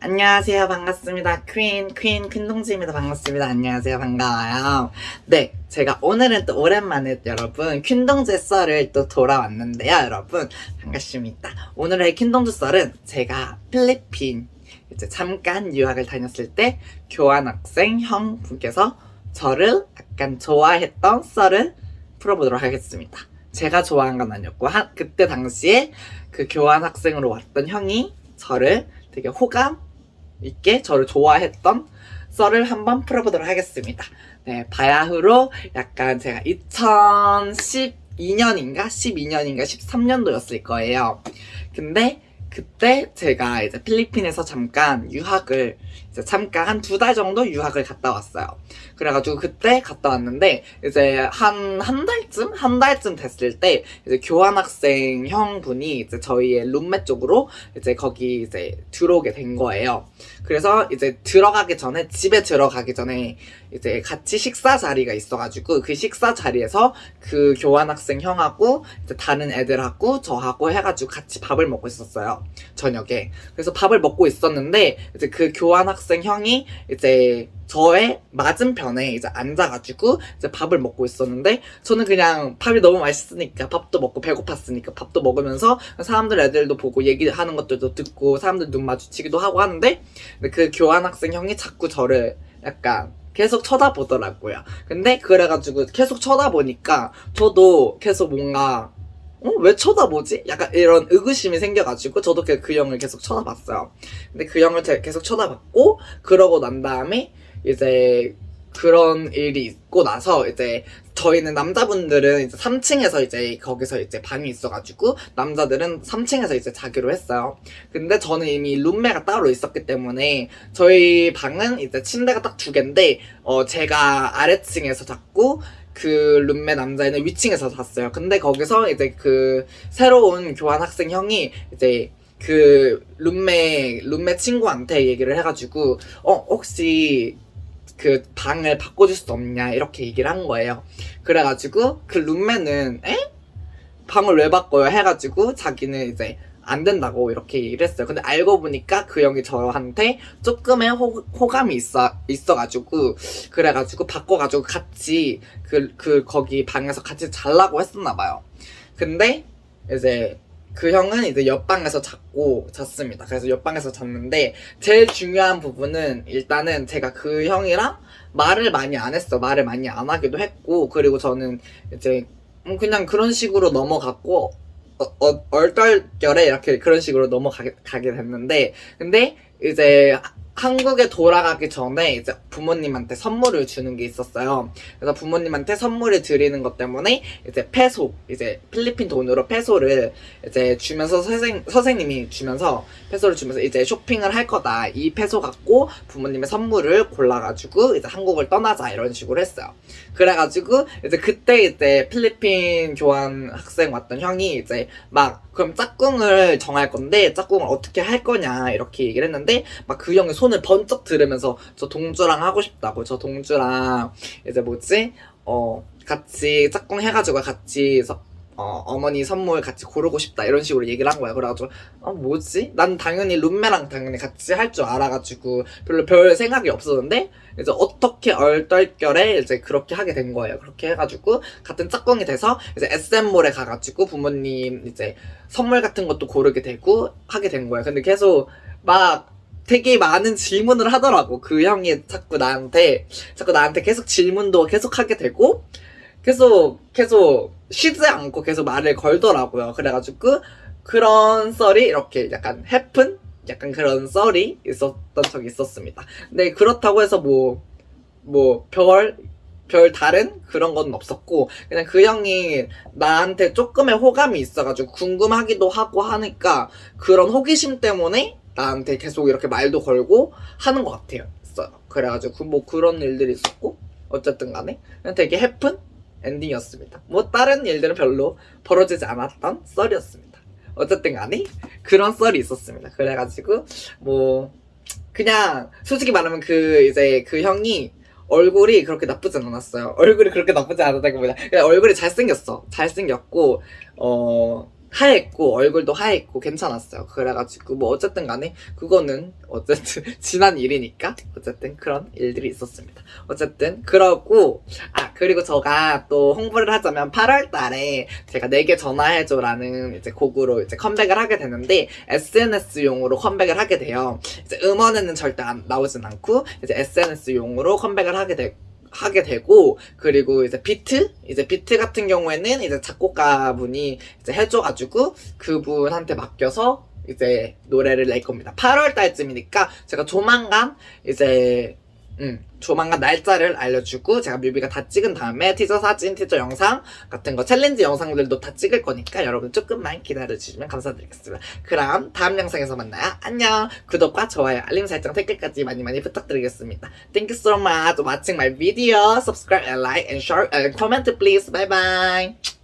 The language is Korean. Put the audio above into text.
안녕하세요. 반갑습니다. 퀸, 퀸, 퀸동지입니다. 반갑습니다. 안녕하세요. 반가워요. 네, 제가 오늘은 또 오랜만에 여러분, 퀸동지 썰을 또 돌아왔는데요. 여러분, 반갑습니다. 오늘의 퀸동지 썰은 제가 필리핀, 이제 잠깐 유학을 다녔을 때 교환학생 형 분께서 저를 약간 좋아했던 썰을 풀어보도록 하겠습니다. 제가 좋아한 건 아니었고, 한, 그때 당시에 그 교환학생으로 왔던 형이 저를 되게 호감 있게 저를 좋아했던 썰을 한번 풀어보도록 하겠습니다. 네, 바야흐로 약간 제가 2012년인가 12년인가 13년도였을 거예요. 근데 그때 제가 이제 필리핀에서 잠깐 유학을 잠깐 한 두 달 정도 유학을 갔다 왔어요. 그래가지고 그때 갔다 왔는데 이제 한 한 달쯤 한 달쯤 됐을 때 이제 교환학생 형분이 이제 저희의 룸메 쪽으로 이제 거기 이제 들어오게 된 거예요. 그래서 이제 들어가기 전에 집에 들어가기 전에 이제 같이 식사 자리가 있어가지고 그 식사 자리에서 그 교환학생 형하고 이제 다른 애들하고 저하고 해가지고 같이 밥을 먹고 있었어요 저녁에. 그래서 밥을 먹고 있었는데 이제 그 교환 학생 형이 이제 저의 맞은편에 이제 앉아가지고 이제 밥을 먹고 있었는데 저는 그냥 밥이 너무 맛있으니까 밥도 먹고 배고팠으니까 밥도 먹으면서 사람들 애들도 보고 얘기하는 것들도 듣고 사람들 눈 마주치기도 하고 하는데 그 교환 학생 형이 자꾸 저를 약간 계속 쳐다보더라고요. 근데 그래가지고 계속 쳐다보니까 저도 계속 뭔가 어? 왜 쳐다보지? 약간 이런 의구심이 생겨가지고 저도 그, 그 형을 계속 쳐다봤어요. 근데 그 형을 제- 계속 쳐다봤고 그러고 난 다음에 이제 그런 일이 있고 나서 이제 저희는 남자분들은 이제 3층에서 이제 거기서 이제 방이 있어가지고 남자들은 3층에서 이제 자기로 했어요. 근데 저는 이미 룸메가 따로 있었기 때문에 저희 방은 이제 침대가 딱 두 개인데 어 제가 아래층에서 잤고 그 룸메 남자애는 위층에서 잤어요. 근데 거기서 이제 그 새로운 교환 학생 형이 이제 그 룸메 룸메 친구한테 얘기를 해가지고 어 혹시 그 방을 바꿔줄 수 없냐 이렇게 얘기를 한 거예요. 그래가지고 그 룸메는 에? 방을 왜 바꿔요? 해가지고 자기는 이제 안 된다고 이렇게 얘기를 했어요. 근데 알고 보니까 그 형이 저한테 조금의 호, 호감이 있어 있어가지고 그래가지고 바꿔가지고 같이 그 그 거기 방에서 같이 잘라고 했었나 봐요. 근데 이제 그 형은 이제 옆방에서 잤고 잤습니다. 그래서 옆방에서 잤는데 제일 중요한 부분은 일단은 제가 그 형이랑 말을 많이 안 했어. 말을 많이 안 하기도 했고 그리고 저는 이제 음, 그냥 그런 식으로 넘어갔고 어, 어, 얼떨결에 이렇게 그런 식으로 넘어가게 가게 됐는데 근데 이제 하- 한국에 돌아가기 전에 이제 부모님한테 선물을 주는 게 있었어요. 그래서 부모님한테 선물을 드리는 것 때문에 이제 페소, 이제 필리핀 돈으로 페소를 이제 주면서 선생, 선생님이 주면서 페소를 주면서 이제 쇼핑을 할 거다. 이 페소 갖고 부모님의 선물을 골라가지고 이제 한국을 떠나자 이런 식으로 했어요. 그래가지고 이제 그때 이제 필리핀 교환 학생 왔던 형이 이제 막 그럼 짝꿍을 정할 건데 짝꿍을 어떻게 할 거냐 이렇게 얘기를 했는데 막 그 형이 손을 번쩍 들으면서 저 동주랑 하고 싶다고 저 동주랑 이제 뭐지 어 같이 짝꿍 해가지고 같이 서- 어, 어머니 선물 같이 고르고 싶다 이런 식으로 얘기를 한 거야 그래가지고 어 뭐지 난 당연히 룸메랑 당연히 같이 할 줄 알아가지고 별로 별 생각이 없었는데 이제 어떻게 얼떨결에 이제 그렇게 하게 된 거예요. 그렇게 해가지고 같은 짝꿍이 돼서 이제 SM몰에 가가지고 부모님 이제 선물 같은 것도 고르게 되고 하게 된 거예요. 근데 계속 막 되게 많은 질문을 하더라고. 그 형이 자꾸 나한테 자꾸 나한테 계속 질문도 계속 하게 되고 계속 계속 쉬지 않고 계속 말을 걸더라고요. 그래가지고 그런 썰이 이렇게 약간 해픈 약간 그런 썰이 있었던 적이 있었습니다. 근데 그렇다고 해서 뭐, 뭐, 별, 별 다른 그런 건 없었고, 그냥 그 형이 나한테 조금의 호감이 있어가지고 궁금하기도 하고 하니까 그런 호기심 때문에 나한테 계속 이렇게 말도 걸고 하는 것 같아요. 그래가지고 뭐 그런 일들이 있었고, 어쨌든 간에 되게 해픈 엔딩이었습니다. 뭐 다른 일들은 별로 벌어지지 않았던 썰이었습니다. 어쨌든 간에 그런 썰이 있었습니다. 그래가지고 뭐 그냥 솔직히 말하면 그 이제 그 형이 얼굴이 그렇게 나쁘진 않았어요. 얼굴이 그렇게 나쁘지 않았다기보다 그냥 얼굴이 잘생겼어. 잘생겼고 어 하였고 얼굴도 하였고 괜찮았어요. 그래가지고 뭐 어쨌든 간에 그거는 어쨌든 지난 일이니까 어쨌든 그런 일들이 있었습니다. 어쨌든 그러고 아 그리고 제가 또 홍보를 하자면 8월달에 제가 내게 전화해줘라는 이제 곡으로 이제 컴백을 하게 되는데 SNS용으로 컴백을 하게 돼요. 이제 음원에는 절대 안 나오진 않고 이제 SNS용으로 컴백을 하게 되 하게 되고 그리고 이제 비트 이제 비트 같은 경우에는 이제 작곡가 분이 이제 해줘가지고 그분한테 맡겨서 이제 노래를 낼 겁니다. 8월 달쯤이니까 제가 조만간 이제 음, 조만간 날짜를 알려주고 제가 뮤비가 다 찍은 다음에 티저 사진, 티저 영상 같은 거 챌린지 영상들도 다 찍을 거니까 여러분 조금만 기다려주시면 감사드리겠습니다. 그럼 다음 영상에서 만나요. 안녕. 구독과 좋아요, 알림 설정, 댓글까지 많이 많이 부탁드리겠습니다. Thank you so much for watching my video. Subscribe and like and share and comment please. Bye bye.